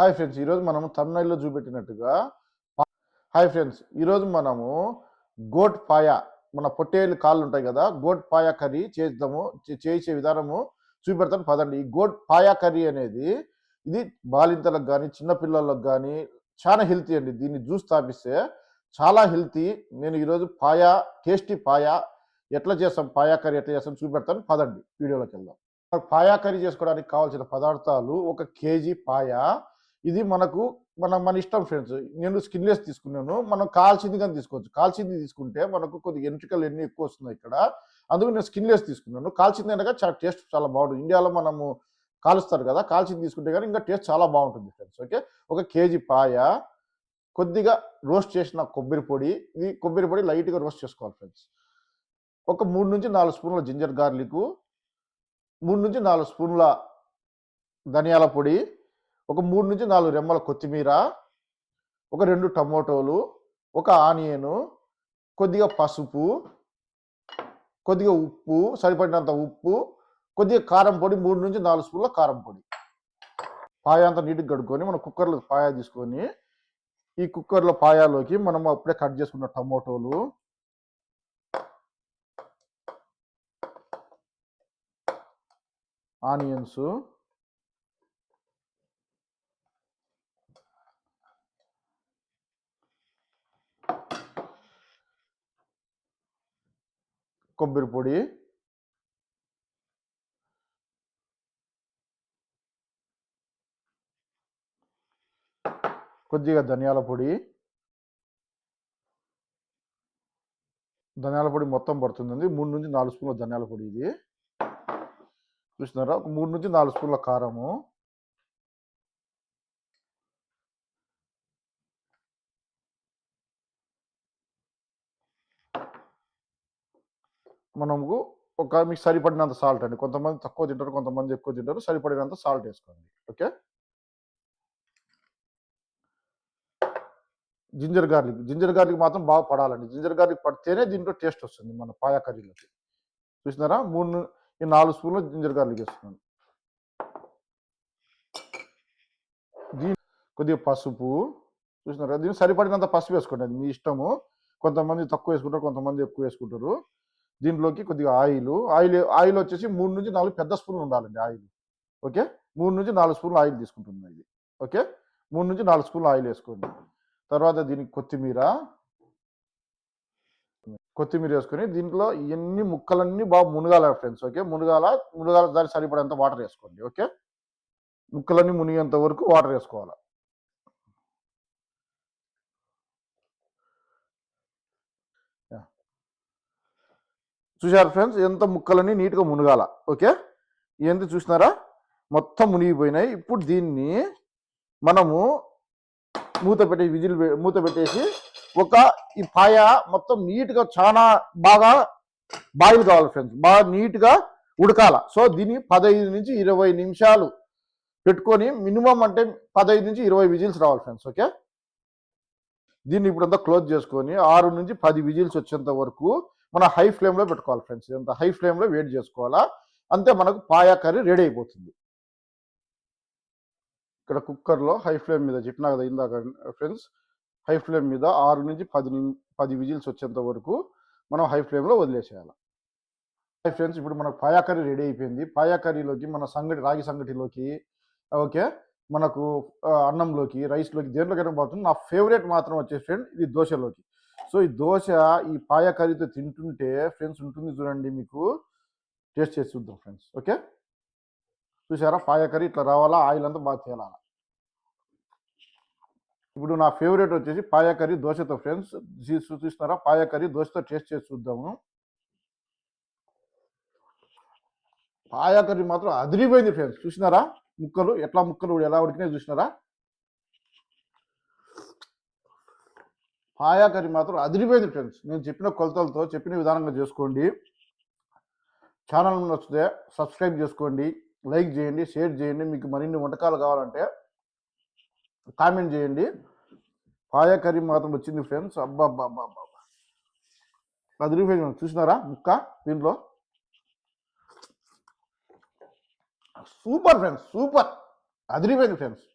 Hi friends ఈరోజు మనము తమిళనాడులో చూపెట్టినట్టుగా హాయ్ ఫ్రెండ్స్ ఈరోజు మనము గోట్ పాయ మన పొట్టేలు కాళ్ళు ఉంటాయి కదా గోట్ పాయ కర్రీ చేద్దాము చే- చేసే విధానము చూపెడతాను. పదండి ఈ గోట్ పాయ కర్రీ అనేది ఇది బాలింతలకు కానీ చిన్నపిల్లలకు కానీ చాలా హెల్తీ అండి. దీన్ని జ్యూస్ తాపిస్తే చాలా హెల్తీ. నేను ఈరోజు పాయ టేస్టీ పాయ ఎట్లా చేస్తాం పాయా కర్రీ ఎట్లా చేస్తాం చూపెడతాను. పదండి వీడియోలోకి వెళ్దాం. పాయా కర్రీ చేసుకోవడానికి కావాల్సిన పదార్థాలు ఒక కేజీ పాయ ఇది మనకు మన మన ఇష్టం ఫ్రెండ్స్ నేను స్కిన్లెస్ తీసుకున్నాను మనం కాల్చింది కానీ తీసుకోవచ్చు. కాల్చింది తీసుకుంటే మనకు కొద్దిగా ఎంట్రికలు ఎన్ని ఎక్కువ వస్తున్నాయి ఇక్కడ. అందుకు నేను స్కిన్లెస్ తీసుకున్నాను. కాల్చింది అనగా చాలా టేస్ట్ చాలా బాగుంటుంది. ఇండియాలో మనము కాలుస్తారు కదా కాల్చింది తీసుకుంటే కానీ ఇంకా టేస్ట్ చాలా బాగుంటుంది ఫ్రెండ్స్ ఓకే ఒక కేజీ పాయ కొద్దిగా రోస్ట్ చేసిన కొబ్బరి పొడి ఇది కొబ్బరి పొడి లైట్గా రోస్ట్ చేసుకోవాలి ఫ్రెండ్స్ ఒక మూడు నుంచి నాలుగు స్పూన్ల జింజర్ గార్లిక్ మూడు నుంచి నాలుగు స్పూన్ల ధనియాల పొడి ఒక మూడు నుంచి నాలుగు రెమ్మల కొత్తిమీర ఒక రెండు టమోటోలు ఒక ఆనియను కొద్దిగా పసుపు కొద్దిగా ఉప్పు సరిపడినంత ఉప్పు కొద్దిగా కారం పొడి మూడు నుంచి నాలుగు స్పూన్ల కారం పొడి. పాయ అంతా నీటికి కడుక్కొని మనం కుక్కర్లో పాయ తీసుకొని ఈ కుక్కర్లో పాయాలోకి మనం అప్పుడే కట్ చేసుకున్న టమోటోలు ఆనియన్స్ కొబ్బరి పొడి. కొద్దిగా ధనియాల పొడి. ధనియాల పొడి మొత్తం పడుతుందండి. మూడు నుంచి నాలుగు స్పూన్ల ధనియాల పొడి ఇది. చూస్తున్నారా ఒక మూడు నుంచి నాలుగు స్పూన్ల కారము. మనము ఒక మీకు సరిపడినంత సాల్ట్ అండి. కొంతమంది తక్కువ తింటారు కొంతమంది ఎక్కువ తింటారు. సరిపడినంత సాల్ట్ వేసుకోండి. Okay? Ginger garlic. Ginger garlic మాత్రం బాగా పడాలండి. జింజర్ గార్లిక్ పడితేనే దీంట్లో టేస్ట్ వస్తుంది మన పాయా కర్రీలోకి. చూసినారా? మూడు ఈ నాలుగు స్పూన్లు జింజర్ గార్లిక్ వేస్తున్నాను. దీని కొద్దిగా పసుపు. చూసినారా? దీనికి సరిపడినంత పసుపు వేసుకోండి. అది మీ ఇష్టము. కొంతమంది తక్కువ వేసుకుంటారు కొంతమంది ఎక్కువ వేసుకుంటారు. దీంట్లోకి కొద్దిగా ఆయిల్ ఆయిల్ ఆయిల్ వచ్చేసి మూడు నుంచి నాలుగు పెద్ద స్పూన్లు ఉండాలండి ఆయిల్. ఓకే? మూడు నుంచి నాలుగు స్పూన్లు ఆయిల్ తీసుకుంటుంది ఇది. ఓకే? మూడు నుంచి నాలుగు స్పూన్లు ఆయిల్ వేసుకోండి. తర్వాత దీనికి కొత్తిమీర. కొత్తిమీర వేసుకొని దీంట్లో ఇవన్నీ ముక్కలన్నీ బాగా మునగాల ఫ్రెండ్స్ ఓకే? మునగాల మునగాల దానికి సరిపడేంత వాటర్ వేసుకోండి ఓకే? ముక్కలన్నీ మునిగేంత వరకు వాటర్ వేసుకోవాలి? చూశారు ఫ్రెండ్స్ ఎంత ముక్కలని నీట్గా మునగాల. ఓకే? ఏంది చూసినారా? మొత్తం మునిగిపోయినాయి. ఇప్పుడు దీన్ని మనము మూత పెట్టే విజిల్ మూత పెట్టేసి ఒక ఈ పాయ మొత్తం నీట్గా చాలా బాగా బాయిల్ కావాలి ఫ్రెండ్స్ బాగా నీట్గా ఉడకాల. సో దీన్ని పదహైదు నుంచి ఇరవై నిమిషాలు పెట్టుకొని మినిమం అంటే పదహైదు నుంచి ఇరవై విజిల్స్ రావాలి ఫ్రెండ్స్ ఓకే? దీన్ని ఇప్పుడంతా క్లోజ్ చేసుకొని ఆరు నుంచి పది విజిల్స్ వచ్చేంత వరకు మన హై ఫ్లేమ్లో పెట్టుకోవాలి ఫ్రెండ్స్. ఇదంతా హై ఫ్లేమ్లో వేడి చేసుకోవాలా? అంతే మనకు పాయా కర్రీ రెడీ అయిపోతుంది. ఇక్కడ కుక్కర్లో హై ఫ్లేమ్ మీద చెప్పినా కదా ఇందాక ఫ్రెండ్స్ హై ఫ్లేమ్ మీద ఆరు నుంచి పది పది విజిల్స్ వచ్చేంత వరకు మనం హై ఫ్లేమ్లో వదిలేసేయాలి. హై ఫ్రెండ్స్ ఇప్పుడు మనకు పాయా కర్రీ రెడీ అయిపోయింది. పాయా కర్రీలోకి మన సంగటి రాగి సంగటిలోకి ఓకే మనకు అన్నంలోకి రైస్లోకి దేంట్లోకైనా పోతుంది. నా ఫేవరెట్ మాత్రం వచ్చేసి ఫ్రెండ్ ఇది దోశలోకి. సో ఈ దోశ ఈ పాయ కర్రీతో తింటుంటే ఫ్రెండ్స్ ఉంటుంది చూడండి మీకు. టేస్ట్ చేసి చూద్దాం ఫ్రెండ్స్ ఓకే? చూసారా? పాయా కర్రీ ఇట్లా రావాలా? ఆయిల్ అంతా బాగా తేలాలా? ఇప్పుడు నా ఫేవరెట్ వచ్చేసి పాయ కర్రీ దోశతో ఫ్రెండ్స్. చూస్తున్నారా పాయ కర్రీ దోశతో టేస్ట్ చేసి చూద్దాము. పాయా కర్రీ మాత్రం అదిరిపోయింది ఫ్రెండ్స్. చూసినారా? ముక్కలు ఎట్లా ముక్కలు ఎలా ఉడికినాయి చూసినారా? పాయా కర్రీ మాత్రం అదిరిపోయింది ఫ్రెండ్స్ నేను చెప్పిన కొలతలతో చెప్పిన విధానంగా చేసుకోండి. ఛానల్ నచ్చితే సబ్స్క్రైబ్ చేసుకోండి. లైక్ చేయండి షేర్ చేయండి. మీకు మరిన్ని వంటకాలు కావాలంటే కామెంట్ చేయండి. పాయా కర్రీ మాత్రం వచ్చింది ఫ్రెండ్స్ అబ్బా అబ్బా అబ్బా అబ్బా అబ్బా. అదిరిపోయింది చూసినారా ముక్క దీంట్లో? సూపర్ ఫ్రెండ్స్ సూపర్ అదిరిపోయింది ఫ్రెండ్స్